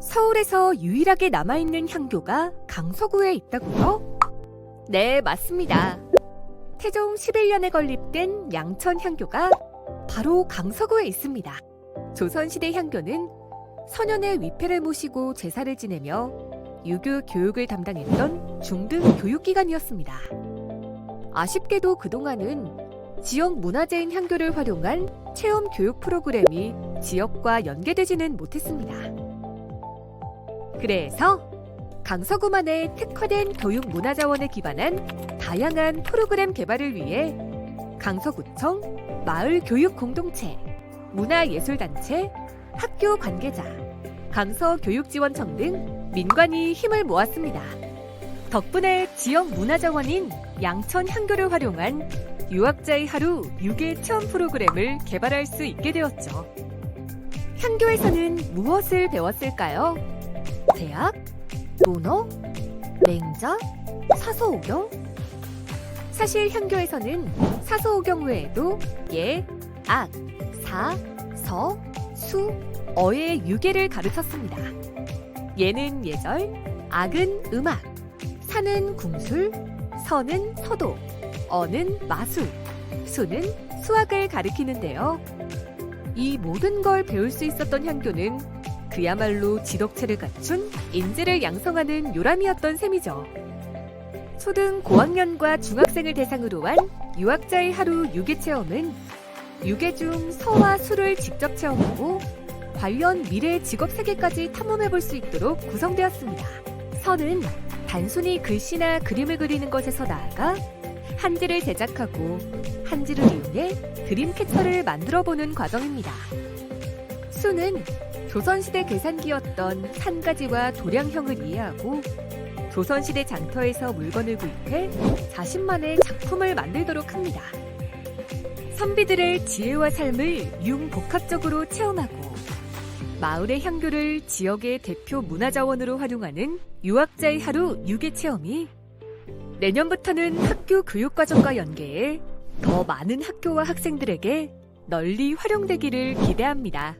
서울에서 유일하게 남아있는 향교가 강서구에 있다고요? 네, 맞습니다. 태종 11년에 건립된 양천 향교가 바로 강서구에 있습니다. 조선시대 향교는 선현의 위패를 모시고 제사를 지내며 유교 교육을 담당했던 중등 교육기관이었습니다. 아쉽게도 그동안은 지역 문화재인 향교를 활용한 체험 교육 프로그램이 지역과 연계되지는 못했습니다. 그래서 강서구만의 특화된 교육 문화 자원에 기반한 다양한 프로그램 개발을 위해 강서구청 마을 교육 공동체, 문화예술단체, 학교 관계자, 강서교육지원청 등 민관이 힘을 모았습니다. 덕분에 지역 문화자원인 양천 향교를 활용한 유학자의 하루 유괴 체험 프로그램을 개발할 수 있게 되었죠. 향교에서는 무엇을 배웠을까요? 대학, 논어, 맹자, 사서오경? 사실 향교에서는 사서오경 외에도 예, 악, 사, 서, 수, 어의 유계를 가르쳤습니다. 예는 예절, 악은 음악, 사는 궁술, 서는 서도, 어는 마술, 수는 수학을 가리키는데요. 이 모든 걸 배울 수 있었던 향교는 그야말로 지덕체를 갖춘 인재를 양성하는 요람이었던 셈이죠. 초등 고학년과 중학생을 대상으로 한 유학자의 하루 유괴 체험은 유괴 중 서와 수를 직접 체험하고 관련 미래 직업 세계까지 탐험해 볼 수 있도록 구성되었습니다. 서는 단순히 글씨나 그림을 그리는 것에서 나아가 한지를 제작하고 한지를 이용해 그림 캐쳐를 만들어 보는 과정입니다. 수는 조선시대 계산기였던 산가지와 도량형을 이해하고 조선시대 장터에서 물건을 구입해 자신만의 작품을 만들도록 합니다. 선비들의 지혜와 삶을 융복합적으로 체험하고 마을의 향교를 지역의 대표 문화자원으로 활용하는 유학자의 하루 유괴 체험이 내년부터는 학교 교육과정과 연계해 더 많은 학교와 학생들에게 널리 활용되기를 기대합니다.